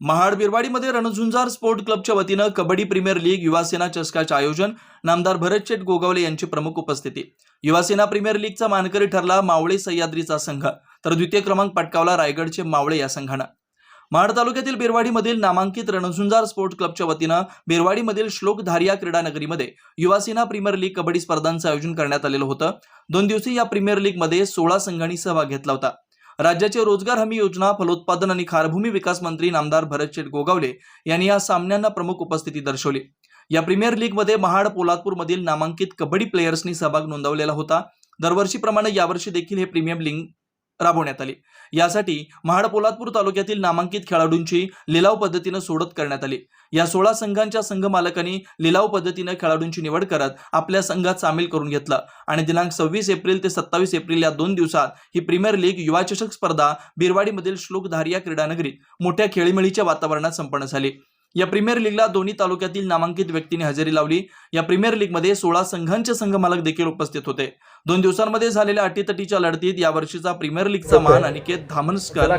Mahad बिरवाडीमध्ये Ranzunjar sport क्लबच्या वतीनं kabaddi premier league Yuvasena चषकाचे आयोजन नामदार भरत शेठ गोगावले यांची प्रमुख उपस्थिती. युवासेना प्रीमियर लीगचा मानकरी ठरला मावळे सह्याद्रीचा संघ तर द्वितीय क्रमांक पटकावला रायगडचे मावळे या संघानं. महाड तालुक्यातील बिरवाडीमधील नामांकित रणझुंजार स्पोर्ट क्लबच्या वतीनं बिरवाडीमधील श्लोक धारिया क्रीडा नगरीमध्ये युवासेना प्रीमियर लीग कबड्डी स्पर्धांचं आयोजन करण्यात आलेलं होतं. दोन दिवसीय या प्रीमियर लीगमध्ये सोळा संघांनी सहभाग घेतला होता. राज्याचे रोजगार हमी योजना फलोत्पादन आणि खारभूमी विकास मंत्री नामदार भरत शेठ गोगावले यांनी या सामन्यांना प्रमुख उपस्थिती दर्शवली. या प्रीमियर लीगमध्ये महाड पोलादपूरमधील नामांकित कबड्डी प्लेयर्सनी सहभाग नोंदवलेला होता. दरवर्षीप्रमाणे यावर्षी देखील हे प्रीमियम लीग राबवण्यात आली. यासाठी महाड पोलादपूर तालुक्यातील नामांकित खेळाडूंची लिलाव पद्धतीनं सोडत करण्यात आली. या सोळा संघांच्या संघ मालकांनी लिलाव पद्धतीनं खेळाडूंची निवड करत आपल्या संघात सामील करून घेतला. आणि दिनांक सव्वीस एप्रिल ते सत्तावीस एप्रिल या दोन दिवसात ही प्रीमियर लीग युवा चषक स्पर्धा बिरवाडीमधील श्लोकधारिया क्रीडानगरीत मोठ्या खेळीमेळीच्या वातावरणात संपन्न झाली. या प्रीमियर लीगला दोन्ही तालुक्यातील नामांकित व्यक्तींनी हजेरी लावली. या प्रीमियर लीगमध्ये सोळा संघांचे संघ मालक देखील उपस्थित होते. दोन दिवसांमध्ये झालेल्या अटीतटीच्या लढतीत या वर्षीचा प्रीमियर लीगचा मान अनिकेत धामनस्कर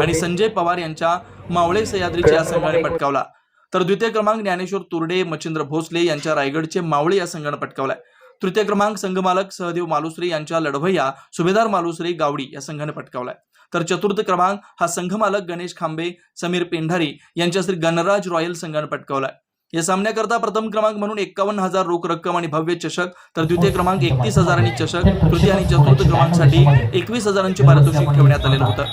आणि संजय पवार यांच्या मावळे सह्याद्रीच्या या संघाने पटकावला. तर द्वितीय क्रमांक ज्ञानेश्वर तुर्डे मच्छिंद्र भोसले यांच्या रायगडचे मावळे या संघानं पटकावलाय. तृतीय क्रमांक संघमालक सहदेव मालुसरे यांच्या लढवय्या सुभेदार मालुसरे गावडी या संघाने पटकावलाय. तर चतुर्थ क्रमांक हा संघमालक गणेश खांबे समीर पेंढारी यांच्या श्री गणराज रॉयल संघानं पटकावलाय. या सामन्याकरता प्रथम क्रमांक म्हणून एक्कावन्न हजार रोख रक्कम आणि भव्य चषक तर द्वितीय क्रमांक एकतीस हजारांनी चषक तृतीय आणि चतुर्थ क्रमांकासाठी एकवीस हजारांचे पारितोषिक ठेवण्यात आलेलं होतं.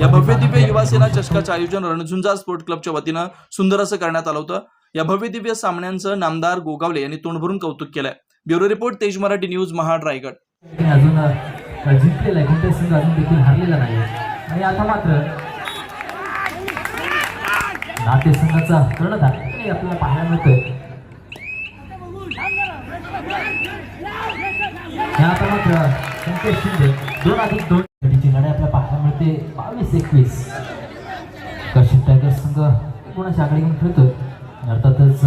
या भव्य दिव्य युवा सेना चषकाचं आयोजन रणझुंजा स्पोर्ट क्लबच्या वतीनं सुंदर असं करण्यात आलं होतं. या भव्य दिव्य सामन्यांचं नामदार गोगावले यांनी तोंडभरून कौतुक केलंय. ब्युरो रिपोर्ट तेज मराठी न्यूज महाड रायगड. अजून जिंकलेला आहे. कोणत्याच संघ अजून देखील हरलेला नाही आणि आता मात्र नाते संघाचा कर्णधार आपल्याला पाहायला मिळतोय. आता मात्र संकेत शिंदे दोन अधिक दोन गटीची लढाई आपल्याला पाहायला मिळते. बावीस एकवीस. कशिप टायगर्स संघ कोणाच्या आकडे घेऊन खेळतोय अर्थातच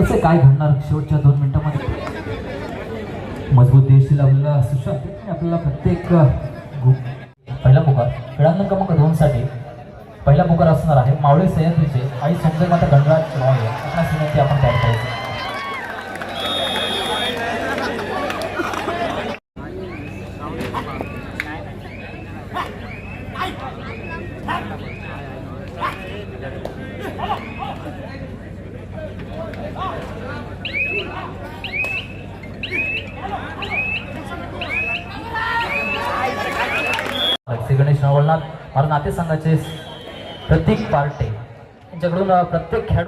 असं काय घडणार शेवटच्या दोन मिनिटांमध्ये? मजबूत देश आपल्याला सुशांत आपल्याला प्रत्येक पहिला पुकार खेळांना क्रमांक दोन साठी पहिला पुकार असणार आहे मावळे सह्याद्रीचे. आई संजय माता गणराज मावळे आपणास विनंती आपण तयार करायची श्री गणेश नवलनाथ मला नातेसंघाचे प्रतीक पार्टे यांच्याकडून प्रत्येक खेळाडू